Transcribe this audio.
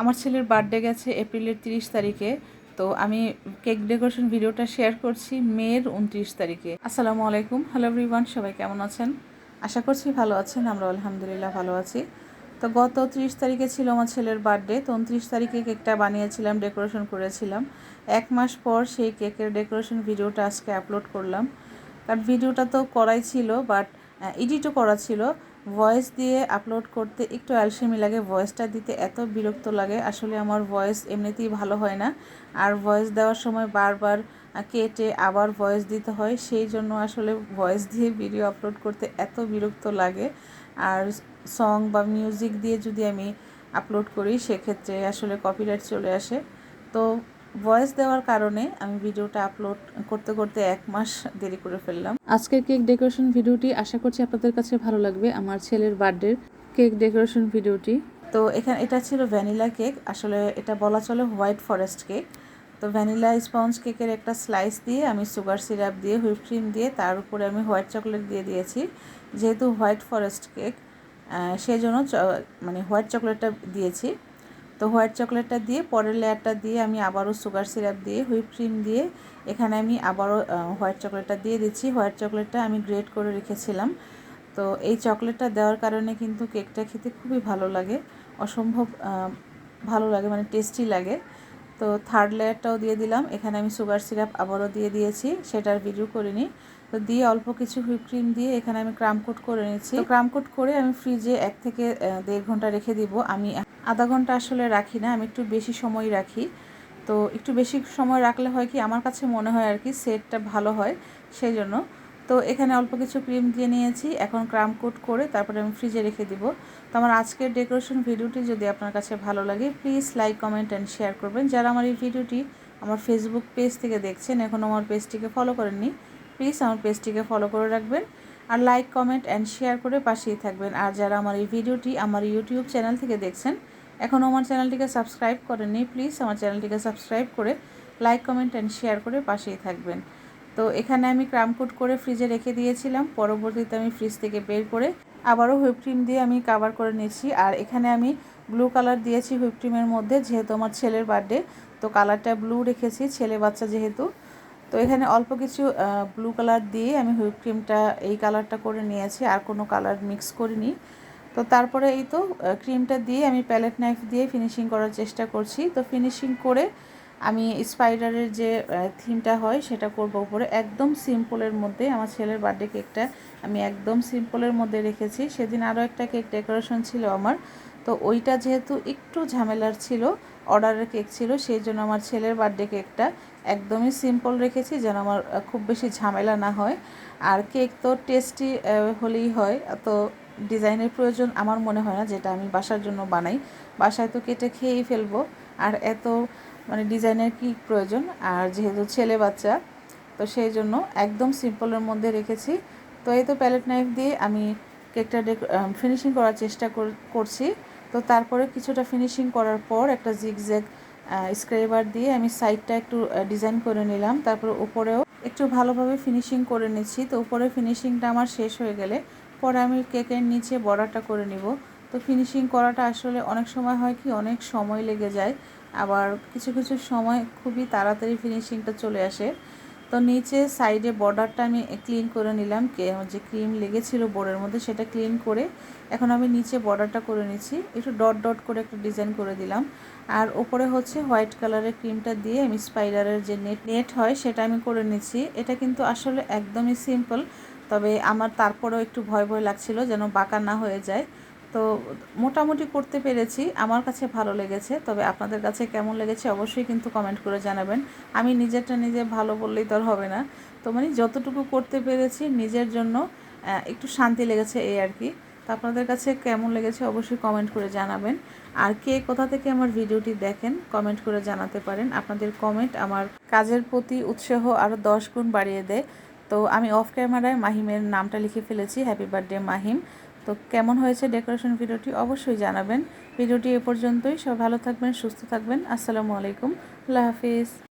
আমার ছেলের বার্থডে গেছে এপ্রিলের তিরিশ তারিখে, তো আমি কেক ডেকোরেশন ভিডিওটা শেয়ার করছি মের উনত্রিশ তারিখে। আসসালামু আলাইকুম। হ্যালো এভরিওয়ান সবাই কেমন আছেন? আশা করছি ভালো আছেন, আমরা আলহামদুলিল্লাহ ভালো আছি। তো গত ত্রিশ তারিখে ছিল আমার ছেলের বার্থডে তো উনত্রিশ তারিখে কেকটা বানিয়েছিলাম ডেকোরেশন করেছিলাম। এক মাস পর সেই কেকের ডেকোরেশন ভিডিওটা আজকে আপলোড করলাম। কারণ ভিডিওটা তো করাই ছিল বাট এডিটও করা ছিল। ভয়েস দিয়ে আপলোড করতে একটু অ্যালসেমি লাগে ভয়েসটা দিতে এত বিরক্ত লাগে। আসলে আমার ভয়েস এমনিতেই ভালো হয় না। আর ভয়েস দেওয়ার সময় বারবার কেটে আবার ভয়েস দিতে হয়, সেই জন্য আসলে ভয়েস দিয়ে ভিডিও আপলোড করতে এত বিরক্ত লাগে। আর সং বা মিউজিক দিয়ে যদি আমি আপলোড করি, সেক্ষেত্রে আসলে কপিরাইট চলে আসে। তো ভয়েস দেওয়ার কারণে আমি ভিডিওটা আপলোড করতে করতে এক মাস দেরি করে ফেললাম। আজকের কেক ডেকোরেশন ভিডিওটি আশা করছি আপনাদের কাছে ভালো লাগবে। আমার ছেলের বার্থডের কেক ডেকোরেশন ভিডিওটি। তো এখানে এটা ছিল ভ্যানিলা কেক আসলে এটা বলা চলে হোয়াইট ফরেস্ট কেক তো ভ্যানিলা স্পঞ্জ কেকের একটা স্লাইস দিয়ে আমি সুগার সিরাপ দিয়ে হুইপ ক্রিম দিয়ে তার উপরে আমি হোয়াইট চকলেট দিয়ে দিয়েছি। যেহেতু হোয়াইট ফরেস্ট কেক সেই জন্য মানে হোয়াইট চকলেটটা দিয়েছি। তো হোয়াইট চকলেটটা দিয়ে, পরের লেয়ারটা দিয়ে আমি আবারও সুগার সিরাপ দিয়ে, হুইপ ক্রিম দিয়ে, এখানে আমি আবারও হোয়াইট চকলেটটা দিয়ে দিচ্ছি। হোয়াইট চকলেটটা আমি গ্রেট করে রেখেছিলাম। তো এই চকলেটটা দেওয়ার কারণে কিন্তু কেকটা খেতে খুবই ভালো লাগে, অসম্ভব ভালো লাগে মানে টেস্টি লাগে। তো থার্ড লেয়ারটাও দিয়ে দিলাম। এখানে আমি সুগার সিরাপ আবারও দিয়ে দিয়েছি, সেটার ভিডিও করিনি। তো দিয়ে অল্প কিছু হুইপ ক্রিম দিয়ে এখানে আমি ক্রামকোট করে নিয়েছি। তো ক্রামকোট করে আমি ফ্রিজে এক থেকে দেড় ঘণ্টা রেখে দিব। আমি আধা ঘণ্টা আসলে রাখি না, আমি একটু বেশি সময় রাখি। তো একটু বেশি সময় রাখলে হয় কি, আমার কাছে মনে হয় আর কি সেটটা ভালো হয়, সেই জন্য। তো এখানে অল্প কিছু ক্রিম দিয়ে নিয়েছি, এখন ক্রাম কোট করে তারপরে আমি ফ্রিজে রেখে দিব। তো আমার আজকের ডেকোরেশন ভিডিওটি যদি আপনার কাছে ভালো লাগে, please like, comment and share করবেন। যারা আমার এই ভিডিওটি আমার ফেসবুক পেজ থেকে দেখছেন, এখন আমার পেজটিকে ফলো করেননি প্লিজ আমার পেজটিকে ফলো করে রাখবেন আর লাইক কমেন্ট অ্যান্ড শেয়ার করে পাশেই থাকবেন। আর যারা আমার এই ভিডিওটি আমার ইউটিউব চ্যানেল থেকে দেখছেন, এখনও আমার চ্যানেলটিকে সাবস্ক্রাইব করেননি প্লিজ আমার চ্যানেলটিকে সাবস্ক্রাইব করে লাইক কমেন্ট অ্যান্ড শেয়ার করে পাশেই থাকবেন। তো এখানে আমি ক্রামকুট করে ফ্রিজে রেখে দিয়েছিলাম, পরবর্তীতে আমি ফ্রিজ থেকে বের করে আবারও হুইপ ক্রিম দিয়ে আমি কাভার করে নিয়েছি। আর এখানে আমি ব্লু কালার দিয়েছি হুইপ ক্রিমের মধ্যে, যেহেতু আমার ছেলের বার্থডে তো কালারটা ব্লু রেখেছি, ছেলে বাচ্চা যেহেতু। তো এখানে অল্প কিছু ব্লু কালার দিয়ে আমি হুইপ ক্রিমটা এই কালারটা করে নিয়েছি, আর কোনো কালার মিক্স করিনি। তো তারপরে এই তো ক্রিমটা দিয়ে আমি প্যালেট নাইফ দিয়ে ফিনিশিং করার চেষ্টা করছি। তো ফিনিশিং করে আমি স্পাইডারের যে থিমটা হয়, সেটা করব উপরে। একদম সিম্পলের মধ্যে, আমার ছেলের বার্থডে কেকটা আমি একদম সিম্পলের মধ্যে রেখেছি। সেদিন আরও একটা কেক ডেকোরেশন ছিল আমার। তো ওইটা যেহেতু একটু ঝামেলার ছিল অর্ডারের কেক ছিল, সেই জন্য আমার ছেলের বার্থডে কেকটা একদমই সিম্পল রেখেছি যেন আমার খুব বেশি ঝামেলা না হয়। আর কেক তো টেস্টি হলেই হয়। তো ডিজাইনের প্রয়োজন আমার মনে হয় না, যেটা আমি বাসার জন্য বানাই। বাসায় তো কেটে খেয়েই ফেলব। আর এত মানে ডিজাইনের কি প্রয়োজন? আর যেহেতু ছেলে বাচ্চা, তো সেই জন্য একদম সিম্পলের মধ্যে রেখেছি। তো এই তো প্যালেট নাইফ দিয়ে আমি কেকটা ডেক ফিনিশিং করার চেষ্টা করছি। তো তারপরে কিছুটা ফিনিশিং করার পর একটা জিগজ্যাগ স্ক্রেবার দিয়ে আমি সাইডটা একটু ডিজাইন করে নিলাম। তারপর উপরেও একটু ভালোভাবে ফিনিশিং করে নিচ্ছি। তো উপরে ফিনিশিংটা আমার শেষ হয়ে গেলে পরে আমি কেকের নিচে বড়াটা করে নিব। তো ফিনিশিং করাটা আসলে অনেক সময় হয় কি, অনেক সময় লেগে যায়। আবার কিছু কিছু সময় খুবই তাড়াতাড়ি ফিনিশিংটা চলে আসে। তো নিচে সাইডে বর্ডারটা আমি ক্লিন করে নিলাম। কে যে ক্রিম লেগেছিল বোর্ডের মধ্যে সেটা ক্লিন করে এখন আমি নিচে বর্ডারটা করে নিচ্ছি। একটু ডট ডট করে একটা ডিজাইন করে দিলাম। আর ওপরে হচ্ছে হোয়াইট কালারের ক্রিমটা দিয়ে আমি স্পাইডারের যে নেট নেট হয় সেটা আমি করে নিচ্ছি। এটা কিন্তু আসলে একদমই সিম্পল, তবে আমার তারপরেও একটু ভয় ভয় লাগছিল যেন বাঁকা না হয়ে যায়। তো মোটামুটি করতে পেরেছি, আমার কাছে ভালো লেগেছে। তবে আপনাদের কাছে কেমন লেগেছে অবশ্যই কিন্তু কমেন্ট করে জানাবেন। আমি নিজেরটা নিজে ভালো বললেই তো আর হবে না। তো মানে যতটুকু করতে পেরেছি নিজের জন্য একটু শান্তি লেগেছে এই আর কি। তো আপনাদের কাছে কেমন লেগেছে অবশ্যই কমেন্ট করে জানাবেন। আর কে কোথা থেকে আমার ভিডিওটি দেখেন কমেন্ট করে জানাতে পারেন। আপনাদের কমেন্ট আমার কাজের প্রতি উৎসাহ আরও দশ গুণ বাড়িয়ে দেয়। তো আমি অফ ক্যামেরায় মাহিমের নামটা লিখে ফেলেছি হ্যাপি বার্থডে মাহিম। তো কেমন হয়েছে ডেকোরেশন ভিডিওটি অবশ্যই জানাবেন। ভিডিওটি এ পর্যন্তই। সব ভালো থাকবেন, সুস্থ থাকবেন। আসসালামু আলাইকুম। আল্লাহ হাফিজ।